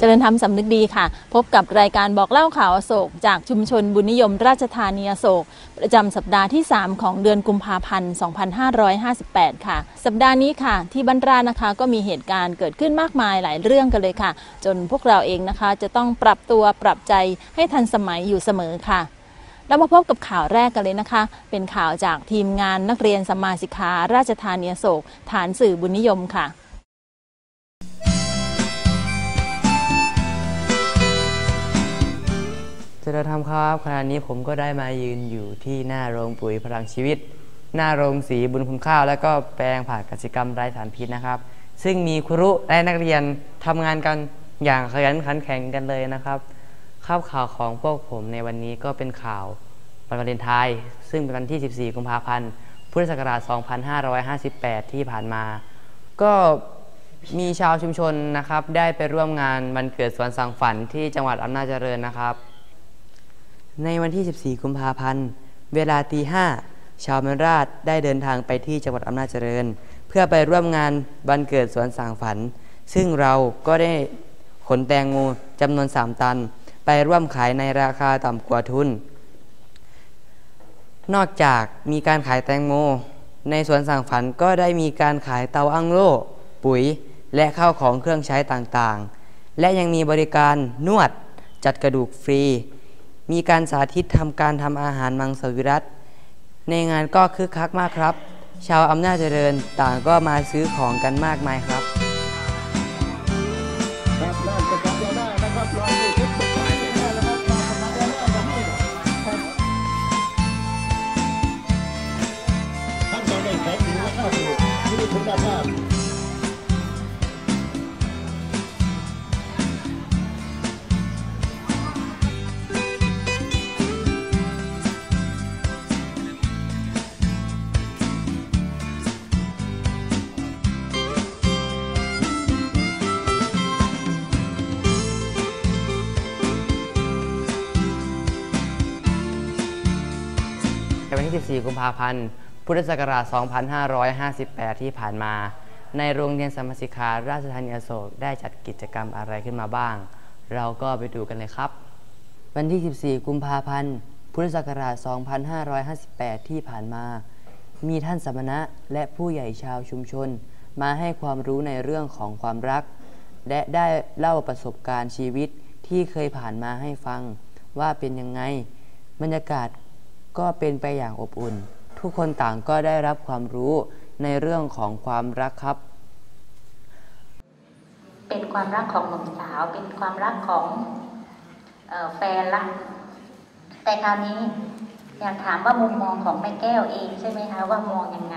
เจริญธรรมสำนึกดีค่ะ พบกับรายการบอกเล่าข่าวอโศก จากชุมชนบุญนิยมราชธานีอโศก ประจำสัปดาห์ที่ 3 ของเดือนกุมภาพันธ์ 2558 ค่ะ สัปดาห์นี้ค่ะ ที่บ้านรานะคะก็มีเหตุการณ์เกิดขึ้นมากมายหลายเรื่องกันเลยค่ะ จนพวกเราเองนะคะ จะต้องปรับตัวปรับใจให้ทันสมัยอยู่เสมอค่ะเรามาพบกับข่าวแรกกันเลยนะคะ เป็นข่าวจากทีมงานนักเรียนสมมาสิกขาราชธานีอโศก ฐานสื่อบุญนิยมค่ะ เจริญธรรมครับขณะนี้ผมก็ได้มายืนอยู่ที่หน้าโรงปุ๋ยพลังชีวิต หน้าโรงสีบุญคุณข้าว แล้วก็แปลงผ่ากสิกรรมไร้สารพิษนะครับ ซึ่งมีครุและนักเรียนทำงานกันอย่างขยันขันแข็งกันเลยนะครับข้าวข่าวของพวกผมในวันนี้ก็เป็นข่าววันวาเลนไทน์ซึ่งเป็นวันที่ 14 กุมภาพันธ์พุทธศักราช 2558 ที่ผ่านมา ก็มีชาวชุมชนนะครับ ได้ไปร่วมงานวันเกิดสวนสังฝันที่จังหวัดอำนาจเจริญนะครับ ในวันที่ 14 กุมภาพันธ์ เวลาตีห้าชาวเมนราชได้เดินทางไปที่จังหวัดอำนาจเจริญ เพื่อไปร่วมงานวันเกิดสวนสางฝัน ซึ่งเราก็ได้ขนแตงโมจำนวน 3 ตัน ไปร่วมขายในราคาต่ำกว่าทุน นอกจากมีการขายแตงโม ในสวนสางฝันก็ได้มีการขายเตาอั้งโล่ปุ๋ย และข้าวของเครื่องใช้ต่างๆ และยังมีบริการนวดจัดกระดูกฟรี มีการสาธิตทำการทำอาหารมังสวิรัตในงานก็คึกคักมากครับ ชาวอำนาจเจริญต่างก็มาซื้อของกันมากมายครับครับ 4 กุมภาพันธ์ พุทธศักราช 2558 ที่ผ่านมา ในโรงเรียนสมสิคาราชธานีโศกได้จัดกิจกรรมอะไรขึ้นมาบ้าง เราก็ไปดูกันเลยครับ วันที่ 14 กุมภาพันธ์ พุทธศักราช 2558 ที่ผ่านมา มีท่านสมณะและผู้ใหญ่ชาวชุมชน มาให้ความรู้ในเรื่องของความรัก และได้เล่าประสบการณ์ชีวิตที่เคยผ่านมาให้ฟังว่าเป็นยังไงบรรยากาศ ก็เป็นไปอย่างอบอุ่น ทุกคนต่างก็ได้รับความรู้ในเรื่องของความรักครับ เป็นความรักของหนุ่มสาว เป็นความรักของออแฟนละแต่คราวนี้อยากถามว่ามุมมองของแม่แก้วเองใช่ไหมคะว่ามองยังไง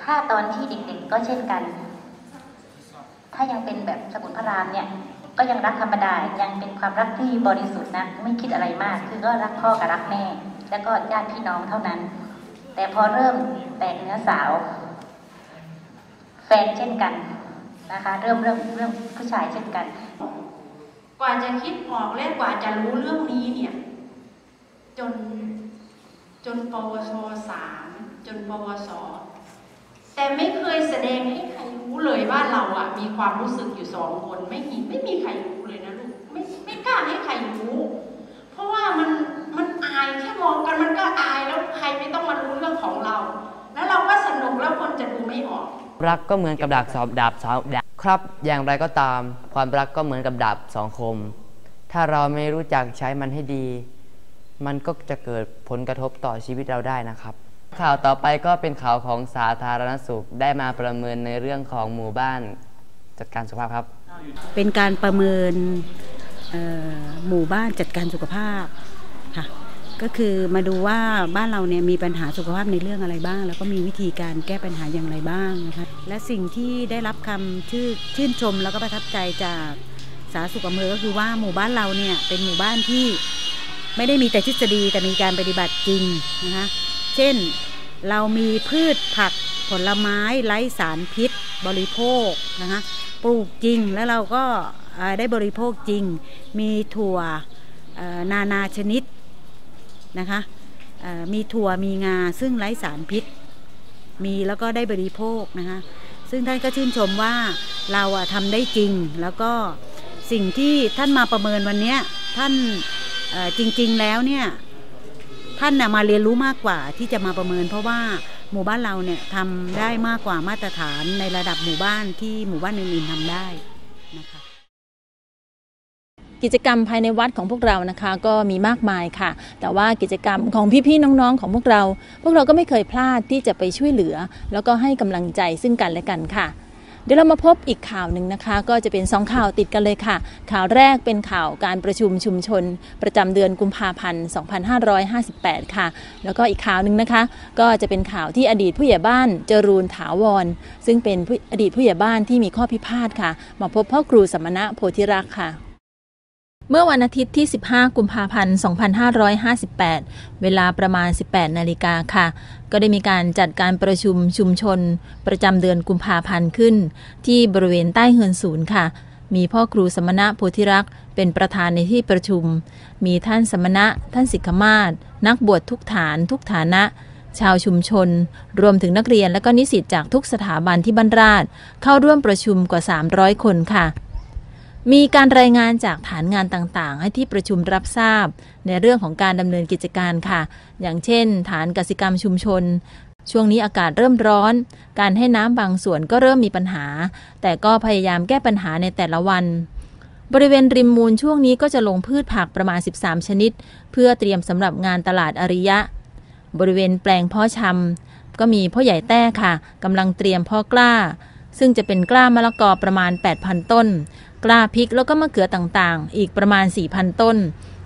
ถ้าตอนที่เด็กๆก็เช่นกัน ถ้ายังเป็นแบบสมุนพระรามเนี่ย ก็ยังรักธรรมดายังเป็นความรักที่บริสุทธิ์นะไม่คิดอะไรมาก คือก็รักพ่อกับรักแม่ แล้วก็ญาติพี่น้องเท่านั้น แต่พอเริ่มแตกเนื้อสาว แฟนเช่นกันนะคะ เริ่มเรื่องเรื่องผู้ชายเช่นกัน กว่าจะคิดออกและกว่าจะรู้เรื่องนี้เนี่ย จนจนปวชสามจนปวสแต่ไม่เคยแสดงให้ ยว่าเราอะมีความรู้สึกอยู่สองคนไม่มีไม่มีใครรู้เลยนะลูกไม่ไม่กล้าให้ใครรู้ เพราะว่ามันมันอายแค่มองกันมันก็อายแล้วใครไม่ต้องมารู้เรื่องของเรา แล้วเราก็สนุกแล้วคนจะดูไม่ออก รักก็เหมือนกับดาบสอบดาบสอบดาบครับ อย่างไรก็ตาม ความรักก็เหมือนกับดาบสองคม ถ้าเราไม่รู้จักใช้มันให้ดี มันก็จะเกิดผลกระทบต่อชีวิตเราได้นะครับ ข่าวต่อไปก็เป็นข่าวของสาธารณสุขได้มาประเมินในเรื่องของหมู่บ้านจัดการสุขภาพครับ เป็นการประเมินหมู่บ้านจัดการสุขภาพค่ะก็คือมาดูว่าบ้านเราเนี่ยมีปัญหาสุขภาพในเรื่องอะไรบ้าง แล้วก็มีวิธีการแก้ปัญหาอย่างไรบ้างนะคะและสิ่งที่ได้รับคำชื่อชื่นชมแล้วก็ประทับใจจากสาธารณสุขอำเภอก็คือว่าหมู่บ้านเราเนี่ยเป็นหมู่บ้านที่ไม่ได้มีแต่ทฤษฎีแต่มีการปฏิบัติจริงนะคะ เช่น เรามีพืชผักผลไม้ไร้สารพิษ บริโภคนะคะปลูกจริงแล้วเราก็ได้บริโภคจริง มีถั่วนานาชนิดนะคะมีถั่วมีงาซึ่งไร้สารพิษ มีแล้วก็ได้บริโภคนะคะซึ่งท่านก็ชื่นชมว่าเราทำได้จริงแล้วก็สิ่งที่ท่านมาประเมินวันนี้ท่านจริง ๆ แล้วเนี่ย ท่านน่ะมาเรียนรู้มากกว่าที่จะมาประเมิน เพราะว่าหมู่บ้านเราเนี่ยทำได้มากกว่ามาตรฐานในระดับหมู่บ้านที่หมู่บ้านอื่นๆทำได้นะคะกิจกรรมภายในวัดของพวกเรานะคะก็มีมากมายค่ะ แต่ว่ากิจกรรมของพี่ๆน้องๆของพวกเรา พวกเราก็ไม่เคยพลาดที่จะไปช่วยเหลือ แล้วก็ให้กำลังใจซึ่งกันและกันค่ะ เดี๋ยวเรามาพบอีกข่าวหนึ่งนะคะ ก็จะเป็นสองข่าวติดกันเลยค่ะ ข่าวแรกเป็นข่าวการประชุมชุมชน ประจำเดือนกุมภาพันธ์ 2558 ค่ะ แล้วก็อีกข่าวหนึ่งนะคะ ก็จะเป็นข่าวที่อดีตผู้ใหญ่บ้านจรูนถาวร ซึ่งเป็นอดีตผู้ใหญ่บ้านที่มีข้อพิพาทค่ะ มาพบพ่อครูสมณะโพธิรักษ์ค่ะ เมื่อวันอาทิตย์ที่ 15 กุมภาพันธ์ 2558 เวลาประมาณ 18 นาฬิกาค่ะ ก็ได้มีการจัดการประชุมชุมชน ประจำเดือนกุมภาพันธ์ขึ้น ที่บริเวณใต้เฮือนศูนย์ค่ะ มีพ่อครูสมณะโพธิรักษ์เป็นประธานในที่ประชุม มีท่านสมณะ ท่านสิกขมาศนักบวชทุกฐาน ทุกฐานะ ชาวชุมชน รวมถึงนักเรียนและก็นิสิตจากทุกสถาบันที่บ้านราช เข้าร่วมประชุมกว่า 300 คนค่ะ มีการรายงานจากฐานงานต่างๆ ให้ที่ประชุมรับทราบ ในเรื่องของการดำเนินกิจการค่ะ อย่างเช่น ฐานกสิกรรมชุมชน ช่วงนี้อากาศเริ่มร้อน การให้น้ำบางส่วนก็เริ่มมีปัญหา แต่ก็พยายามแก้ปัญหาในแต่ละวัน บริเวณริมมูลช่วงนี้ก็จะลงพืชผักประมาณ 13 ชนิด เพื่อเตรียมสำหรับงานตลาดอริยะ บริเวณแปลงพาะชำก็มีพ่อใหญ่แต้ค่ะกำลังเตรียมพาะกล้า ซึ่งจะเป็นกล้ามะละกอประมาณ 8,000 ต้น กล้าพริกแล้วก็มะเขือต่างๆ อีกประมาณ 4,000 ต้น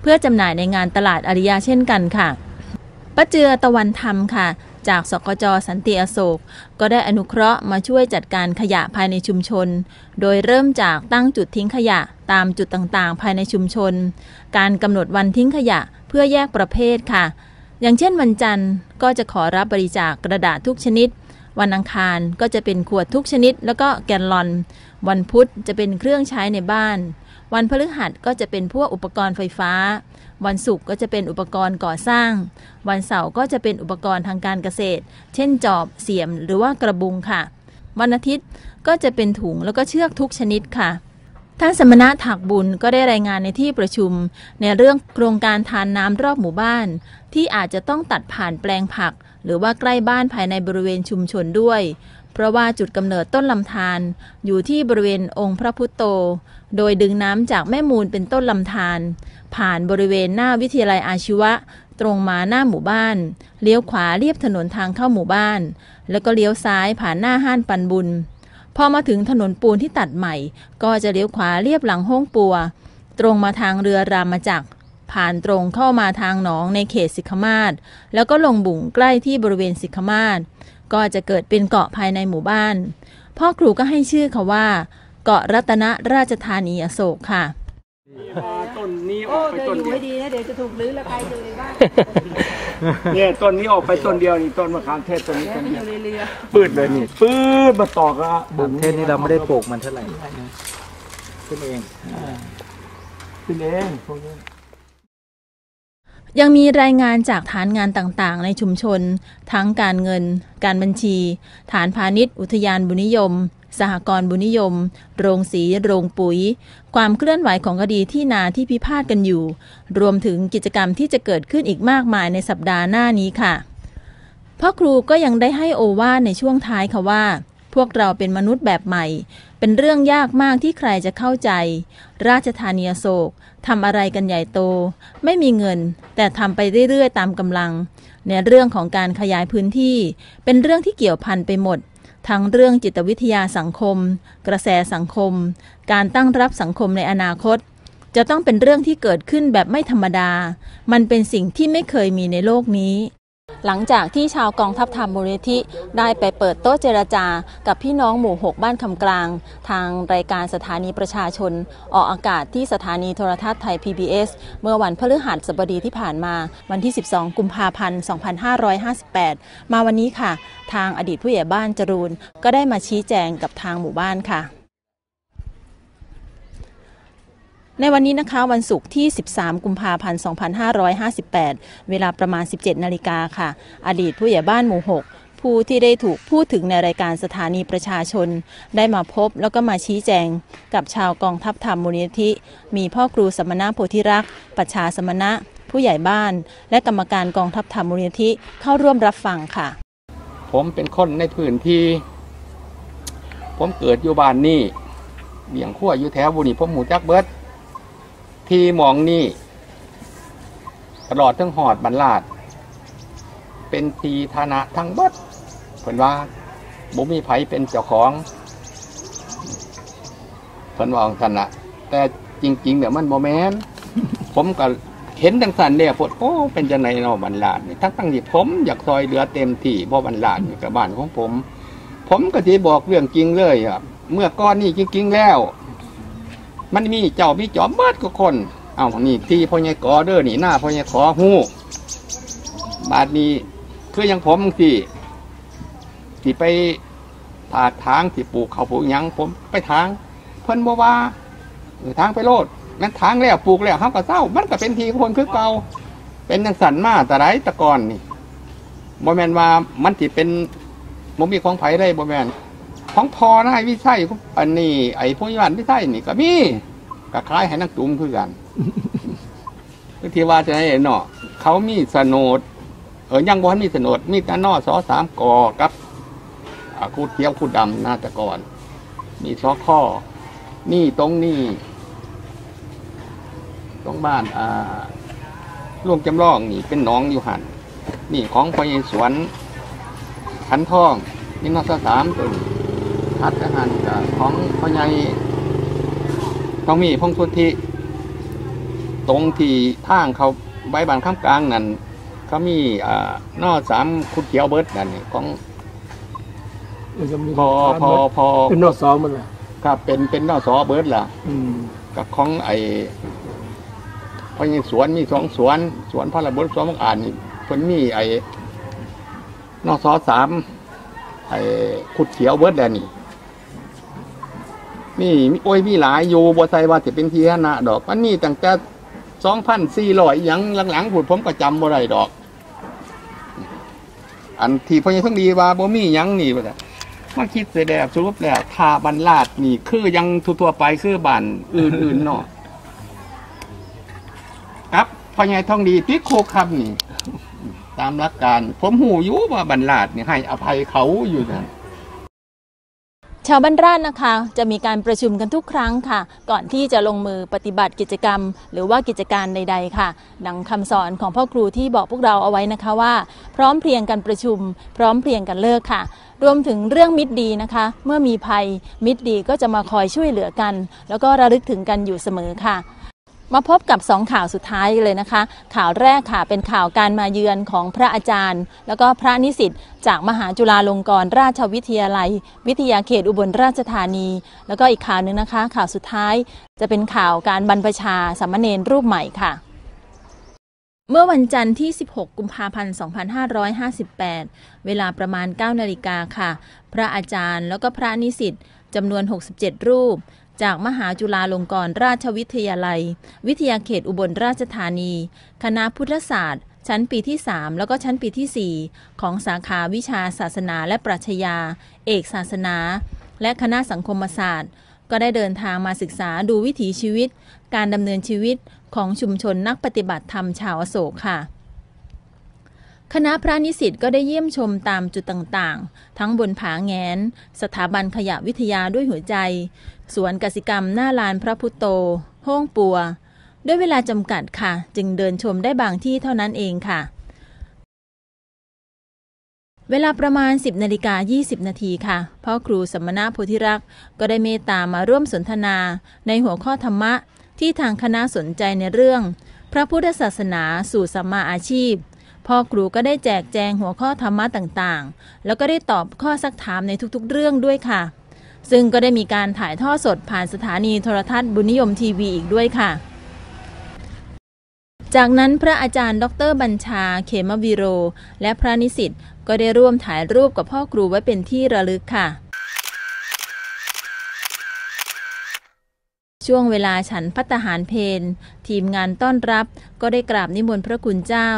เพื่อจำหน่ายในงานตลาดอริยะเช่นกันค่ะป้าเจือตะวันธรรมค่ะ จากสกจสันติอโศก ก็ได้อนุเคราะห์มาช่วยจัดการขยะภายในชุมชน โดยเริ่มจากตั้งจุดทิ้งขยะตามจุดต่างๆ ภายในชุมชน การกำหนดวันทิ้งขยะเพื่อแยกประเภทค่ะ อย่างเช่นวันจันทร์ก็จะขอรับบริจาคกระดาษทุกชนิด วันอังคารก็จะเป็นขวดทุกชนิด แล้วก็แกนลอน วันพุธจะเป็นเครื่องใช้ในบ้าน วันพฤหัสก็จะเป็นพวกอุปกรณ์ไฟฟ้า วันศุกร์ก็จะเป็นอุปกรณ์ก่อสร้าง วันเสาร์ก็จะเป็นอุปกรณ์ทางการเกษตร เช่นจอบเสียมหรือว่ากระบุงค่ะ วันอาทิตย์ก็จะเป็นถุงแล้วก็เชือกทุกชนิดค่ะท่านสมณะถักบุญก็ได้รายงานในที่ประชุม ในเรื่องโครงการทานน้ำรอบหมู่บ้าน ที่อาจจะต้องตัดผ่านแปลงผัก หรือว่าใกล้บ้านภายในบริเวณชุมชนด้วย เพราะว่าจุดกำเนิดต้นลำธารอยู่ที่บริเวณองค์พระพุทธโต โดยดึงน้ำจากแม่มูลเป็นต้นลำธารผ่านบริเวณหน้าวิทยาลัยอาชีวะ ตรงมาหน้าหมู่บ้าน เลี้ยวขวาเลียบถนนทางเข้าหมู่บ้าน แล้วก็เลี้ยวซ้ายผ่านหน้าห้านปันบุญ พอมาถึงถนนปูนที่ตัดใหม่ ก็จะเลี้ยวขวาเรียบหลังห้องปัว ตรงมาทางเรือรามจักร ผ่านตรงเข้ามาทางหนองในเขตสิกขมาศแล้วก็ลงบุ่งใกล้ที่บริเวณสิกขมาศก็จะเกิดเป็นเกาะภายในหมู่บ้าน พ่อครูก็ให้ชื่อเขาว่า เกาะรัตนราชธานีอโศกค่ะต้นนี้ออกไปต้นเดียวดีนะเดี๋ยวจะถูกลื้อแล้วใครอยู่ในบ้านเนี่ยต้นนี้ออกไปต้นเดียวนี่ต้นมะขามเทศต้นนี้ต้นเดียวปืดเลยนี่ปืดมาต่อกับบุญเทศนี่เราไม่ได้ปลูกมันเท่าไหร่ขึ้นเองขึ้นเองพวกนี้ ยังมีรายงานจากฐานงานต่างๆ ในชุมชน ทั้งการเงิน การบัญชี ฐานพาณิชย์ อุทยานบุญนิยม สหกรณ์บุญนิยม โรงสี โรงปุ๋ย ความเคลื่อนไหวของคดีที่นาที่พิพาทกันอยู่ รวมถึงกิจกรรมที่จะเกิดขึ้นอีกมากมายในสัปดาห์หน้านี้ค่ะพ่อครูก็ยังได้ให้โอวาทในช่วงท้ายค่ะว่า พวกเราเป็นมนุษย์แบบใหม่ เป็นเรื่องยากมากที่ใครจะเข้าใจ ราชธานีโศกทำอะไรกันใหญ่โต ไม่มีเงิน แต่ทำไปเรื่อยๆ ตามกำลัง ในเรื่องของการขยายพื้นที่ เป็นเรื่องที่เกี่ยวพันไปหมด ทั้งเรื่องจิตวิทยาสังคม กระแสสังคม การตั้งรับสังคมในอนาคต จะต้องเป็นเรื่องที่เกิดขึ้นแบบไม่ธรรมดา มันเป็นสิ่งที่ไม่เคยมีในโลกนี้ หลังจากที่ชาวกองทัพธรรมมูลนิธิได้ไปเปิดโต๊ะเจรจา กับพี่น้องหมู่ 6 บ้านคำกลาง ทางรายการสถานีประชาชน ออกอากาศที่สถานีโทรทัศน์ไทย PBS เมื่อวันพฤหัสบดีที่ผ่านมาวันที่ 12 กุมภาพันธ์ 2558 มาวันนี้ค่ะ ทางอดีตผู้ใหญ่บ้านจรูนก็ได้มาชี้แจงกับทางหมู่บ้านค่ะ ในวันนี้นะคะวันศุกร์ที่ 13 กุมภาพันธ์ 2558 เวลาประมาณ 17 นาฬิกาค่ะ อดีตผู้ใหญ่บ้านหมู่ 6 ผู้ที่ได้ถูกพูดถึงในรายการสถานีประชาชน ได้มาพบแล้วก็มาชี้แจง กับชาวกองทัพธรรมมูลนิธิ มีพ่อครูสมณะโพธิรักษ์ปัชชาสมณะ ผู้ใหญ่บ้าน และกรรมการกองทัพธรรมมูลนิธิเข้าร่วมรับฟังค่ะ ผมเป็นคนในพื้นที่ ผมเกิดอยู่บ้านนี่เบี่ยงขั้วอยู่แถวบุรีผมหมูจักเบิด ที่หมองนี่ตลอดทั้งหอดบรรลาด เป็นทีธนะทั้งบิดเพิ่นว่าบุมีไผเป็นเจ้าของเพิ่นว่าของท่านละแต่จริง ๆเดี๋ยวมันโมแมนผมก็เห็นจังสันเนี่ยพดโอ้เป็นจังไหนเนาะบรรลาดนี่ทั้งตั้งที่ผมอยากซอยเหลือเต็มที่เพราะบรรลาดนี่กับบ้านของผม ผมก็จะบอกเรื่องจริงเลยอะเมื่อก้อนนี่จริง ๆ แล้ว มันมีเจ้ามีจอมเบิดก็คน เอานี่ที่พ่อใหญ่กอเด้อนี่หน้าพ่อใหญ่ขอหู้บาดนี้คืออยังผมสิสิไปถาทางสิปลูกเขาปลูกยังผมไปทาง เพิ่นบอกว่าเออทางไปโลดนั้นทางแล้วปลูกแล้วเขาก็เศร้า มันก็เป็นทีคนคือเก่าเป็นจังสันมาแต่ไรตะกอนนี่บ่แมนว่ามันสิเป็นบ่มีของไผได้บ่แมน ของพอนายวิชัยอันนี้ไอ้พวกยานวิชัยนี่ก็มีก็คล้ายให้นักจุ่มคือกันคือที่ว่าจะให้เนาะเขามีสนดเออยังบ่ทันมีสนดมีแต่นอสอสามกอกับอ่าคูดเขียวคูดดำนาแตะกอนมีซอข้อ นี่ตรงนี้ตรงบ้านอ่าลุงจำลองนี่เป็นหน้องอยู่หันนี่ของพญสวนขันทองนี่นอสสามตัวนี้ ทัดกระหันกับของพญต้องมีพงสุทธิตรงที่ทางเขาใบบานข้ามกลางนั่นเขามีอ่านอสามคุดเขียวเบิร์ดนั่นนี่ของมันจะมีพอพอพอเป็นนอสองมันแหละครับเป็นเป็นนอสอเบิร์ดล่ะอืมกับของไอ้พญสวนมีสองสวน สวนพระระเบิดสวนมังอ่านนี่เพิ่นมีไอ้นอสอสามไอ้ขุดเขียวเบิร์ดแดนนี่นี่ มีโอ้ยมีหลายอยู่บัวไซว่าจะเป็นทีหนะดอกมันนี่ตั้งแต่สองพันสี่ร้อยยังหลังๆผุดผมก็จำบ่ได้ดอก อันที่พญทั้งดีว่าบ่มียังนี่บ่ได้มาคิดเสียแล้วสรุปแล้วทาบันลาดนี่คือยังทั่วๆไปคือบ้านอื่นๆเนาะครับพอใหญ่ทองดีติโคครับนี่ ตามหลักการ ผมหูยู่ว่าบันลาดนี่ให้อภัยเขาอยู่นะ ชาวบ้านราชนะคะ จะมีการประชุมกันทุกครั้งค่ะ ก่อนที่จะลงมือปฏิบัติกิจกรรม หรือว่ากิจการใด ๆ ค่ะ ดังคำสอนของพ่อครูที่บอกพวกเราเอาไว้นะคะว่า พร้อมเพรียงกันประชุม พร้อมเพรียงกันเลิกค่ะ รวมถึงเรื่องมิตรดีนะคะ เมื่อมีภัยมิตรดีก็จะมาคอยช่วยเหลือกัน แล้วก็ระลึกถึงกันอยู่เสมอค่ะ มาพบกับสองข่าวสุดท้ายเลยนะคะ ข่าวแรกค่ะเป็นข่าวการมาเยือนของพระอาจารย์ แล้วก็พระนิสิตจากมหาจุฬาลงกรณราชวิทยาลัย วิทยาเขตอุบลราชธานี แล้วก็อีกข่าวหนึ่งนะคะ ข่าวสุดท้ายจะเป็นข่าวการบรรพชาสามเณรรูปใหม่ค่ะ เมื่อวันจันทร์ที่ 16 กุมภาพันธ์ 2558 เวลาประมาณ 9 นาฬิกาค่ะ พระอาจารย์แล้วก็พระนิสิตจำนวน 67 รูป จากมหาจุฬาลงกรณราชวิทยาลัย วิทยาเขตอุบลราชธานี คณะพุทธศาสตร์ ชั้นปีที่ 3 แล้วก็ชั้นปีที่ 4 ของสาขาวิชาศาสนาและปรัชญา เอกศาสนา และคณะสังคมศาสตร์ ก็ได้เดินทางมาศึกษาดูวิถีชีวิต การดำเนินชีวิตของชุมชนนักปฏิบัติธรรมชาวอโศกค่ะคณะพระนิสิตก็ได้เยี่ยมชมตามจุดต่างๆ ทั้งบนผาแงน สถาบันขยะวิทยาด้วยหัวใจ สวนกสิกรรมหน้าลานพระพุโตห้องปัว ด้วยเวลาจำกัดค่ะ จึงเดินชมได้บางที่เท่านั้นเองค่ะ เวลาประมาณ 10นาฬิกา20 นาทีค่ะ พ่อครูสมณะโพธิรักษ์ก็ได้เมตตามาร่วมสนทนาในหัวข้อธรรมะที่ทางคณะสนใจในเรื่อง พระพุทธศาสนาสู่สัมมาอาชีพพ่อครูก็ได้แจกแจงหัวข้อธรรมะต่างๆ แล้วก็ได้ตอบข้อซักถามในทุกๆ เรื่องด้วยค่ะ ซึ่งก็ได้มีการถ่ายทอดสดผ่านสถานีโทรทัศน์บุญนิยมทีวีอีกด้วยค่ะ จากนั้นพระอาจารย์ ดรบัญชา เขมวีโร และพระนิสิตก็ได้ร่วมถ่ายรูปกับพ่อครูไว้เป็นที่ระลึกค่ะ ช่วงเวลาฉันพัตตาหารเพนทีมงานต้อนรับก็ได้กราบนิมนต์พระคุณเจ้า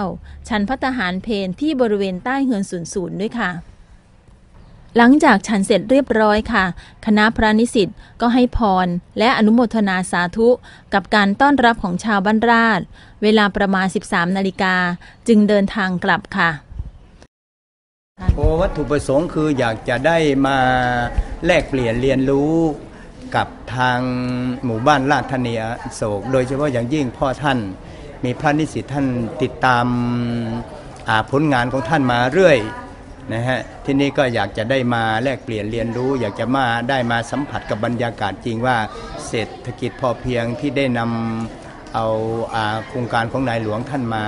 ฉันพัตตาหารเพนที่บริเวณใต้เฮือนศูนย์ด้วยค่ะ หลังจากฉันเสร็จเรียบร้อยค่ะ คณะพระนิสิตก็ให้พร และอนุโมทนาสาธุ กับการต้อนรับของชาวบ้านราช เวลาประมาณ 13 นาฬิกา จึงเดินทางกลับค่ะโอวัตถุประสงค์คืออยากจะได้มาแลกเปลี่ยนเรียนรู้กับทางหมู่บ้านราชธานีอโศก โดยเฉพาะอย่างยิ่งพ่อท่าน มีพระนิสิตท่านติดตามผลงานของท่านมาเรื่อย นะฮะที่นี่ก็อยากจะได้มาแลกเปลี่ยนเรียนรู้ อยากจะมาได้มาสัมผัสกับบรรยากาศจริงว่าเศรษฐกิจพอเพียงที่ได้นำเอาโครงการของนายหลวงท่านมา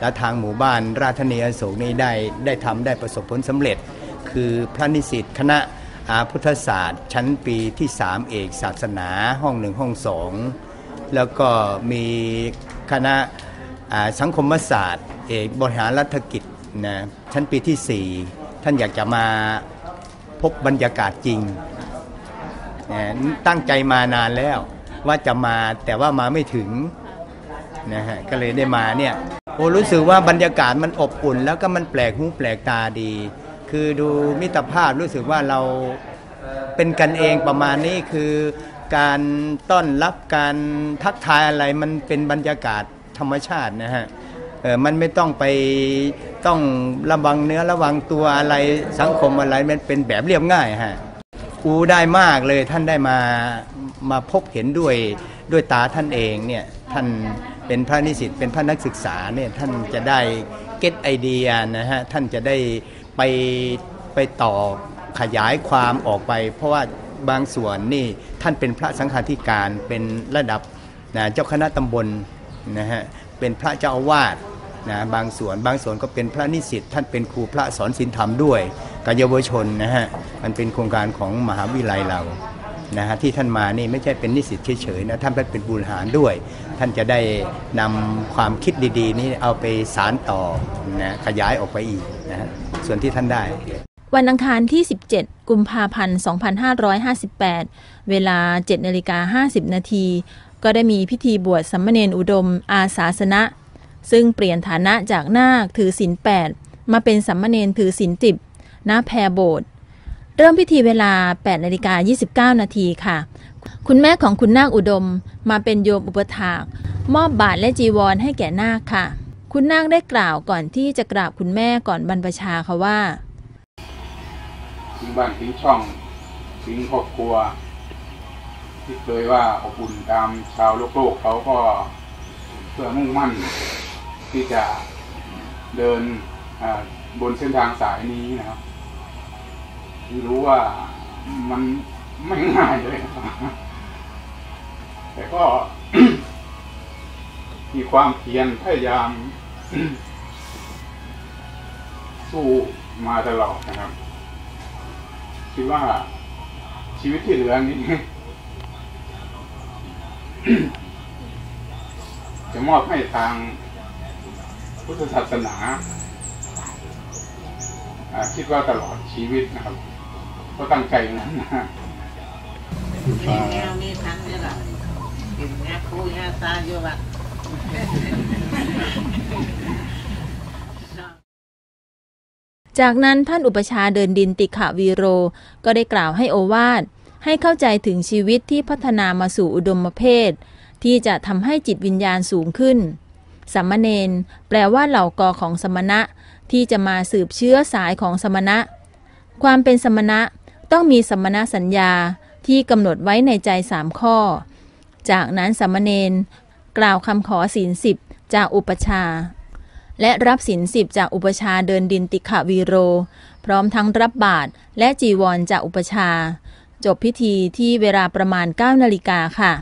และทางหมู่บ้านราชธานีอโศกนี้ได้ได้ทำได้ประสบผลสำเร็จ คือพระนิสิตคณะอาพุทธศาสตร์ ชั้นปีที่ 3 เอกศาสนาห้องหนึ่งห้องสองแล้วก็มีคณะอาสังคมศาสตร์ เอกบริหารรัฐกิจ นะชั้นปีที่ 4 ท่านอยากจะมาพบบรรยากาศจริงนะตั้งใจมานานแล้วว่าจะมาแต่ว่ามาไม่ถึงนะฮะก็เลยได้มาเนี่ยโอ้รู้สึกว่าบรรยากาศมันอบอุ่น แล้วก็มันแปลกหูแปลกตาดี คือดูมิตรภาพรู้สึกว่าเราเป็นกันเองประมาณนี้คือการต้อนรับการทักทายอะไรมันเป็นบรรยากาศธรรมชาตินะฮะ เออมันไม่ต้องไปต้องระวังเนื้อระวังตัวอะไรสังคมอะไรมันเป็นแบบเรียบง่ายฮะอูได้มากเลยท่านได้มามาพบเห็นด้วยด้วยตาท่านเองเนี่ยท่านเป็นพระนิสิตเป็นพระนักศึกษาเนี่ยท่านจะได้เก็ตไอเดียนะฮะท่านจะได้ไปไปต่อขยายความออกไป เพราะว่าบางส่วนนี่ท่านเป็นพระสังฆาธิการเป็นระดับนะเจ้าคณะตำบลนะฮะเป็นพระเจ้าอาวาส นะบางส่วนบางส่วนก็เป็นพระนิสิตท่านเป็นครูพระสอนศีลธรรมด้วยกับเยาวชนนะฮะมันเป็นโครงการของมหาวิทยาลัยเรานะฮะที่ท่านมานี่ไม่ใช่เป็นนิสิตเฉยๆนะท่านเป็นบุญหารด้วย ท่านจะได้นำความคิดดีๆ นี้เอาไปสารต่อนะขยายออกไปอีกนะฮะส่วนที่ท่านได้ วันอังคารที่ 17 กุมภาพันธ์ 2558 เวลา7นาฬิกา50 นาทีก็ได้มีพิธีบวชสัมมเนนอุดม อาสาสนะ ซึ่งเปลี่ยนฐานะจากนาคถือศีล8มาเป็นสัมมาเนนถือศีล10ณแพรโบสถ์เริ่มพิธีเวลา8นาฬิกา29 นาทีค่ะ คุณแม่ของคุณนาคอุดมมาเป็นโยมอุปถาก มอบบาทและจีวรให้แก่นาคค่ะ คุณนาคได้กล่าวก่อนที่จะกราบคุณแม่ก่อนบรรพชาค่ะว่าทิ้งบ้านทิ้งช่องทิ้งครอบครัว ที่เคยว่าอบอุ่นตามชาวโลกโลกเขาก็เพื่อมุ่งมั่น ที่จะเดินบนเส้นทางสายนี้นะครับรู้ว่ามันไม่ง่ายเลยนะครับแต่ก็มีความเพียรพยายาม สู้มาตลอดนะครับ คิดว่าชีวิตที่เหลือนี้ จะมอบให้ทาง พุทธศาสนาคิดว่าตลอดชีวิตนะครับ ก็ตั้งใจอย่างนั้นนะแนวนี้ทั้งนี่แหละกินงาคูงาตาอยู่วัดจากนั้นท่านอุปชาเดินดินติขะวีโร ก็ได้กล่าวให้โอวาท ให้เข้าใจถึงชีวิตที่พัฒนามาสู่อุดมเพศที่จะทำให้จิตวิญญาณสูงขึ้น สัมมเนนแปลว่าเหล่ากอของสมณะ ที่จะมาสืบเชื้อสายของสมณะ ความเป็นสมณะต้องมีสมณสัญญาที่กำหนดไว้ในใจสามข้อ จากนั้นสัมมเนนกล่าวคำขอศีลสิบจากอุปชา และรับศีลสิบจากอุปชาเดินดินติขวีโร พร้อมทั้งรับบาตรและจีวรจากอุปชา จบพิธีที่เวลาประมาณ9นาฬิกาค่ะ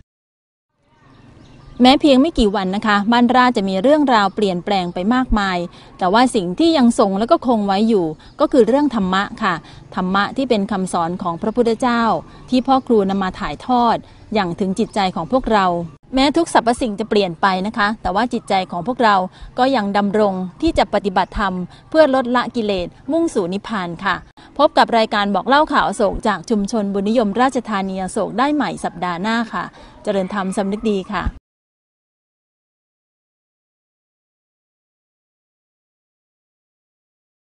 แม้เพียงไม่กี่วันนะคะ บ้านราจะมีเรื่องราวเปลี่ยนแปลงไปมากมาย แต่ว่าสิ่งที่ยังทรงและก็คงไว้อยู่ ก็คือเรื่องธรรมะค่ะ ธรรมะที่เป็นคำสอนของพระพุทธเจ้า ที่พ่อครูนำมาถ่ายทอด อย่างถึงจิตใจของพวกเรา แม้ทุกสรรพสิ่งจะเปลี่ยนไปนะคะ แต่ว่าจิตใจของพวกเราก็ยังดำรงที่จะปฏิบัติธรรม เพื่อลดละกิเลสมุ่งสู่นิพพานค่ะ พบกับรายการบอกเล่าข่าวโศกจากชุมชนบุญนิยมราชธานีโศกได้ใหม่สัปดาห์หน้าค่ะ เจริญธรรมสำนึกดีค่ะ